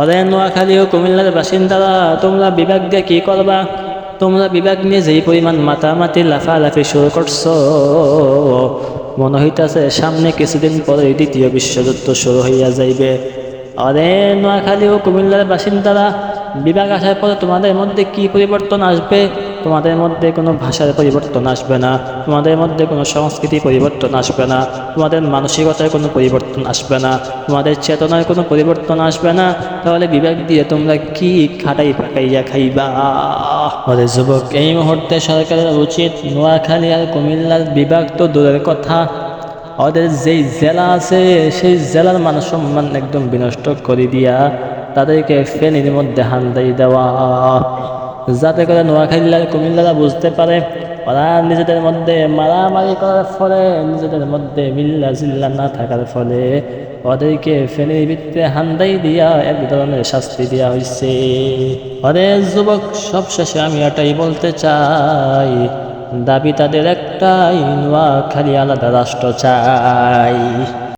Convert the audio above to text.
অরে নোয়াখালী ও কুমিল্লার বাসিন্দারা, তোমরা বিভাগ দিয়ে কী করবা? তোমরা বিভাগ নিয়ে যেই পরিমাণ মাতামাতি, লাফালাফি শুরু করছ, মনে হইতেছে সামনে কিছুদিন পরে দ্বিতীয় বিশ্বযুদ্ধ শুরু হইয়া যাইবে। আরে নোয়াখালী ও কুমিল্লার বাসিন্দারা, বিভাগ আসার পরে তোমাদের মধ্যে কি পরিবর্তন আসবে? তোমাদের মধ্যে কোনো ভাষার পরিবর্তন আসবে না, তোমাদের মধ্যে কোনো সংস্কৃতি পরিবর্তন আসবে না, তোমাদের মানসিকতায় কোনো পরিবর্তন আসবে না, তোমাদের চেতনায় কোনো পরিবর্তন আসবে না, তাহলে বিবেক দিয়ে তোমরা কি খাটাই পাকাইয়া খাইবা? ওরে যুবক, এই মুহূর্তে সরকারের উচিত নোয়াখালী আর কুমিল্লার বিভাগ তো দূরের কথা। ওদের যেই জেলা আছে, সেই জেলার মান সম্মান একদম বিনষ্ট করে দিয়া তাদেরকে ফেনীর মধ্যে হান্দাই দেওয়া। যাতে করে নোয়াখালী আর কুমিল্লারা বুঝতে পারে, ওরা নিজেদের মধ্যে মারামারি করার ফলে, নিজেদের মধ্যে মিল্লা জিল্লা না থাকার ফলে ওদেরকে ফেনীর ভিত্তিতে হান্দাই দিয়া এক ধরনের শাস্তি দেওয়া হয়েছে অরে যুবক, সবশেষে আমি এটাই বলতে চাই, দাবি তাদের একটাই, নোয়াখালী আলাদা রাষ্ট্র চাই।